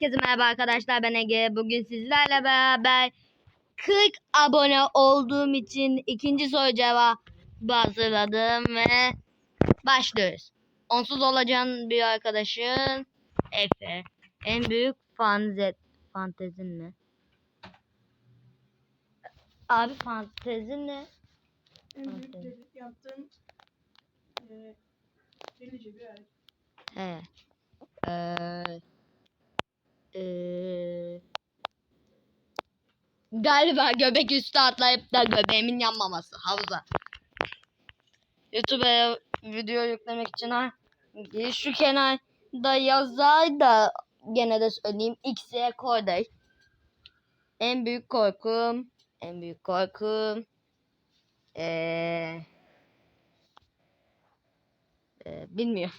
Herkese merhaba arkadaşlar ben Ege. Bugün sizlerle beraber 40 abone olduğum için ikinci soru cevabı hazırladım ve başlıyoruz. Onsuz olacağın bir arkadaşın Efe. En büyük fanzet fantezin ne? Abi fantezin ne? En büyük de- yaptığın e, delice bir hareket. He. Ee, ee, galiba göbek üstü atlayıp da göbeğimin yanmaması havuza. YouTube'a video yüklemek için ha şu kenarda yazar da gene de söyleyeyim X'e koyday. En büyük korkum, en büyük korkum ee, ee, bilmiyorum.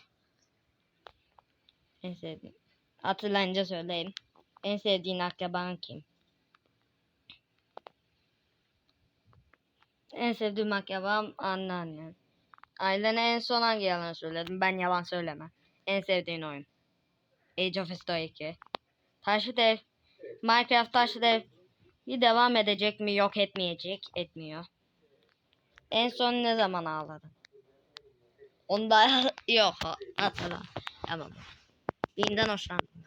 En sevdiğim. Hatırlayınca söyleyeyim. En sevdiğin akraban kim? En sevdiğim akrabam anneannem. Ailene en son hangi yalan söyledim? Ben yalan söylemem. En sevdiğin oyun. Age of History 2. Taşlı Dev. Minecraft Taşlı Dev. Bir devam edecek mi? Yok etmeyecek. Etmiyor. En son ne zaman ağladın? Onda yok. Hatırla. Tamam. Birinden hoşlandım.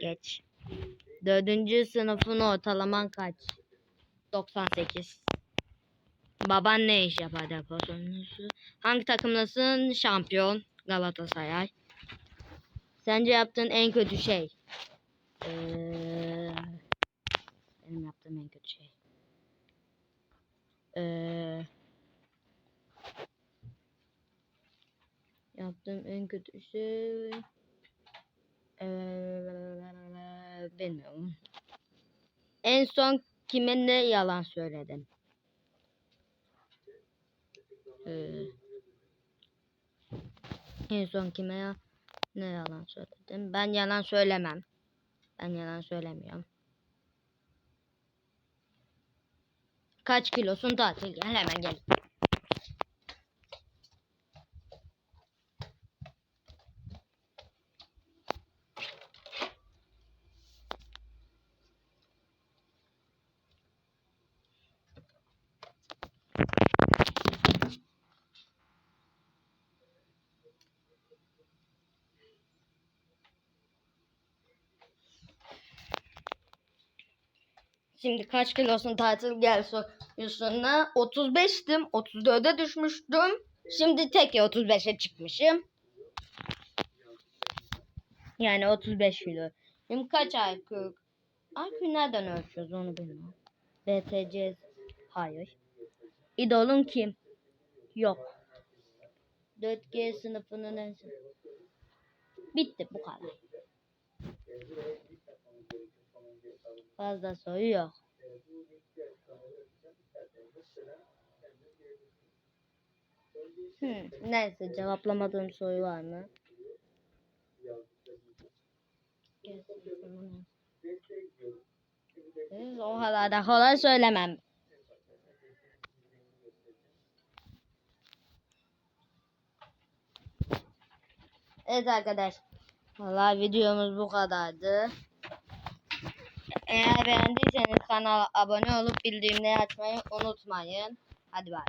Geç. Dördüncü sınıfın ortalaman kaç? 98. Baban ne iş yapar deposunuzu? Hangi takımlasın? Şampiyon. Galatasaray. Sence yaptığın en kötü şey? Ee, benim yaptığım en kötü şey. Ee, yaptığım en kötü şey... Ee, bilmiyorum. En son kime ne yalan söyledin? Ee, en son kime ya ne yalan söyledim? Ben yalan söylemem. Ben yalan söylemiyorum. Kaç kilosun tatil gel hemen gel. Şimdi kaç kilosun tatil gel sorusuna 35'tim 34'e düşmüştüm. Şimdi tek 35'e çıkmışım. Yani 35 kilo. Şimdi kaç IQ? IQ nereden ölçüyoruz onu bilmiyorum. BTC hayır. İdolun kim? Yok. 4G sınıfının en Bitti bu kadar. Fazla soru yok. Hmm, neyse cevaplamadığım soru var mı? O kadar da kolay söylemem. Evet arkadaş. Vallahi videomuz bu kadardı. Eğer beğendiyseniz kanala abone olup bildirimleri açmayı unutmayın. Hadi bay.